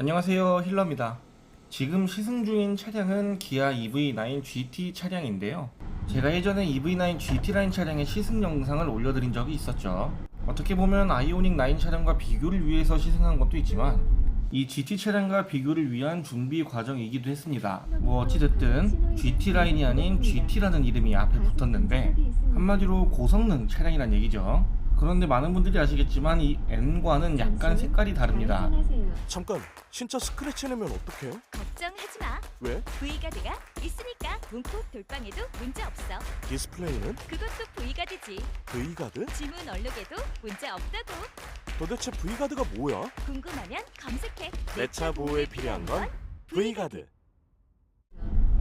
안녕하세요 힐러입니다. 지금 시승 중인 차량은 기아 EV9 GT 차량인데요. 제가 예전에 EV9 GT 라인 차량의 시승 영상을 올려드린 적이 있었죠. 어떻게 보면 아이오닉 9 차량과 비교를 위해서 시승한 것도 있지만 이 GT 차량과 비교를 위한 준비 과정이기도 했습니다. 뭐 어찌됐든 GT 라인이 아닌 GT라는 이름이 앞에 붙었는데 한마디로 고성능 차량이란 얘기죠 그런데 많은 분들이 아시겠지만 이 N과는 약간 색깔이 다릅니다 잠깐 진짜 스크래치 내면 어떡해? 걱정하지 마. 왜? V가드가 있으니까 문콕 돌방에도 문제 없어. 디스플레이는 그것도 V가드지. V가드? 지문 얼룩에도 문제 없다고. 도대체 V가드가 뭐야? 궁금하면 검색해. 내 차 보호에 필요한 건 V가드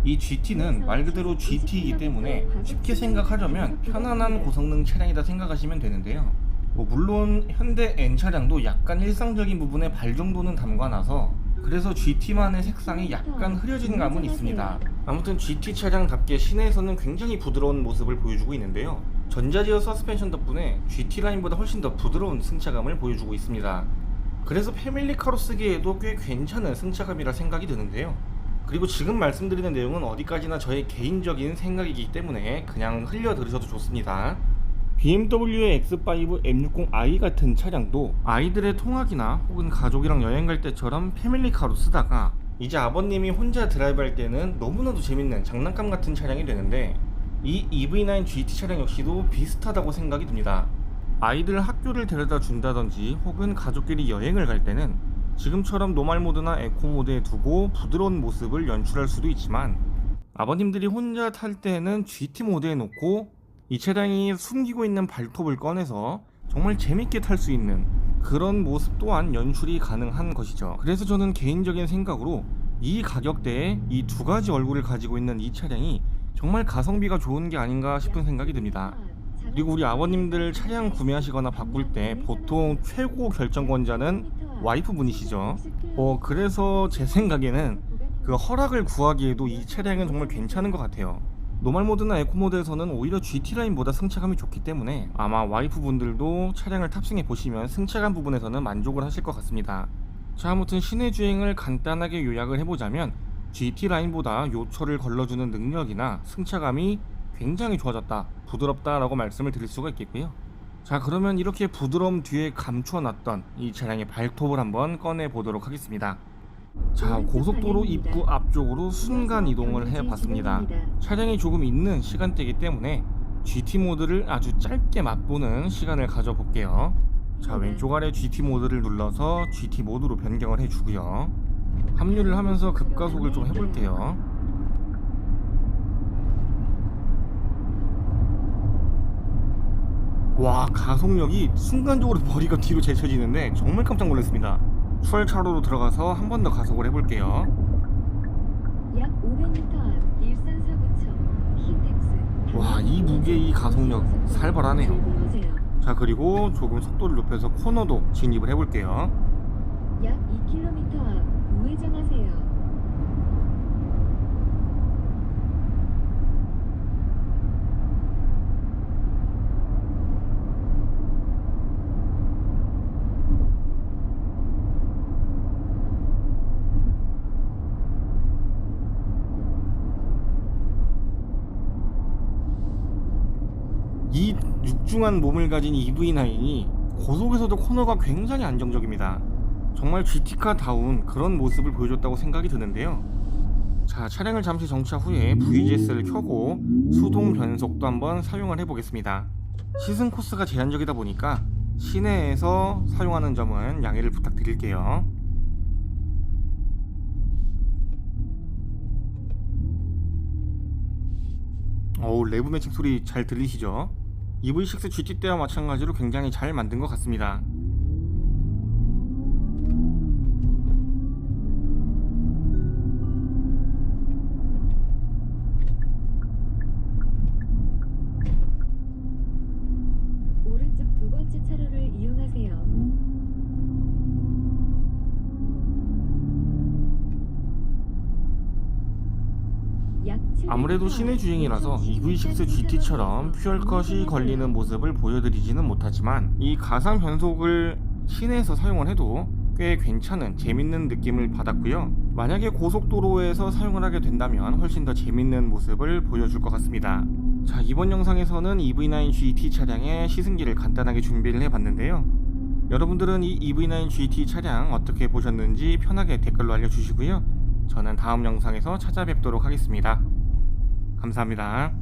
이 GT는 말 그대로 GT이기 때문에 쉽게 생각하려면 편안한 고성능 차량이다 생각하시면 되는데요. 뭐 물론 현대 N 차량도 약간 일상적인 부분에 발 정도는 담가놔서 그래서 GT만의 색상이 약간 흐려진 감은 있습니다. 아무튼 GT 차량답게 시내에서는 굉장히 부드러운 모습을 보여주고 있는데요. 전자제어 서스펜션 덕분에 GT 라인보다 훨씬 더 부드러운 승차감을 보여주고 있습니다. 그래서 패밀리카로 쓰기에도 꽤 괜찮은 승차감이라 생각이 드는데요. 그리고 지금 말씀드리는 내용은 어디까지나 저의 개인적인 생각이기 때문에 그냥 흘려 들으셔도 좋습니다. BMW의 X5 M60i 같은 차량도 아이들의 통학이나 혹은 가족이랑 여행 갈 때처럼 패밀리카로 쓰다가 이제 아버님이 혼자 드라이브할 때는 너무나도 재밌는 장난감 같은 차량이 되는데 이 EV9 GT 차량 역시도 비슷하다고 생각이 듭니다. 아이들 학교를 데려다 준다든지 혹은 가족끼리 여행을 갈 때는 지금처럼 노말 모드나 에코 모드에 두고 부드러운 모습을 연출할 수도 있지만 아버님들이 혼자 탈 때는 GT 모드에 놓고 이 차량이 숨기고 있는 발톱을 꺼내서 정말 재밌게 탈 수 있는 그런 모습 또한 연출이 가능한 것이죠. 그래서 저는 개인적인 생각으로 이 가격대에 이 두 가지 얼굴을 가지고 있는 이 차량이 정말 가성비가 좋은 게 아닌가 싶은 생각이 듭니다. 그리고 우리 아버님들 차량 구매하시거나 바꿀 때 보통 최고 결정권자는 와이프 분이시죠. 어, 그래서 제 생각에는 그 허락을 구하기에도 이 차량은 정말 괜찮은 것 같아요. 노말 모드나 에코 모드에서는 오히려 GT 라인보다 승차감이 좋기 때문에 아마 와이프 분들도 차량을 탑승해 보시면 승차감 부분에서는 만족을 하실 것 같습니다. 자, 아무튼 시내 주행을 간단하게 요약을 해보자면 GT 라인보다 요철을 걸러주는 능력이나 승차감이 굉장히 좋아졌다, 부드럽다라고 말씀을 드릴 수가 있겠고요. 자, 그러면 이렇게 부드러움 뒤에 감춰놨던 이 차량의 발톱을 한번 꺼내 보도록 하겠습니다. 자, 고속도로 입구 앞쪽으로 순간 이동을 해봤습니다. 차량이 조금 있는 시간대이기 때문에 GT 모드를 아주 짧게 맛보는 시간을 가져볼게요. 자, 왼쪽 아래 GT 모드를 눌러서 GT 모드로 변경을 해주고요. 합류를 하면서 급가속을 좀 해볼게요. 와 가속력이 순간적으로 머리가 뒤로 제쳐지는데 정말 깜짝 놀랐습니다 추월차로로 들어가서 한 번 더 가속을 해볼게요 약 500m 앞 일산 사구청 히텍스 와 이 무게 이 가속력 살벌하네요. 자 그리고 조금 속도를 높여서 코너도 진입을 해볼게요 약 2km 앞 우회전하세요. 이 육중한 몸을 가진 EV9이 고속에서도 코너가 굉장히 안정적입니다. 정말 GT카다운 그런 모습을 보여줬다고 생각이 드는데요. 자 차량을 잠시 정차 후에 VGS를 켜고 수동 변속도 한번 사용을 해보겠습니다. 시승 코스가 제한적이다 보니까 시내에서 사용하는 점은 양해를 부탁드릴게요. 어우 레브 매칭 소리 잘 들리시죠? EV6 GT 때와 마찬가지로 굉장히 잘 만든 것 같습니다. 아무래도 700m 시내 앞 주행이라서 인천 EV6 GT처럼 퓨얼컷이 걸리는 모습을 보여드리지는 못하지만 이 가상 변속을 시내에서 사용을 해도 꽤 괜찮은 재밌는 느낌을 받았고요. 만약에 고속도로에서 사용을 하게 된다면 훨씬 더 재밌는 모습을 보여줄 것 같습니다. 자 이번 영상에서는 EV9 GT 차량의 시승기를 간단하게 준비를 해봤는데요. 여러분들은 이 EV9 GT 차량 어떻게 보셨는지 편하게 댓글로 알려주시고요. 저는 다음 영상에서 찾아뵙도록 하겠습니다. 감사합니다.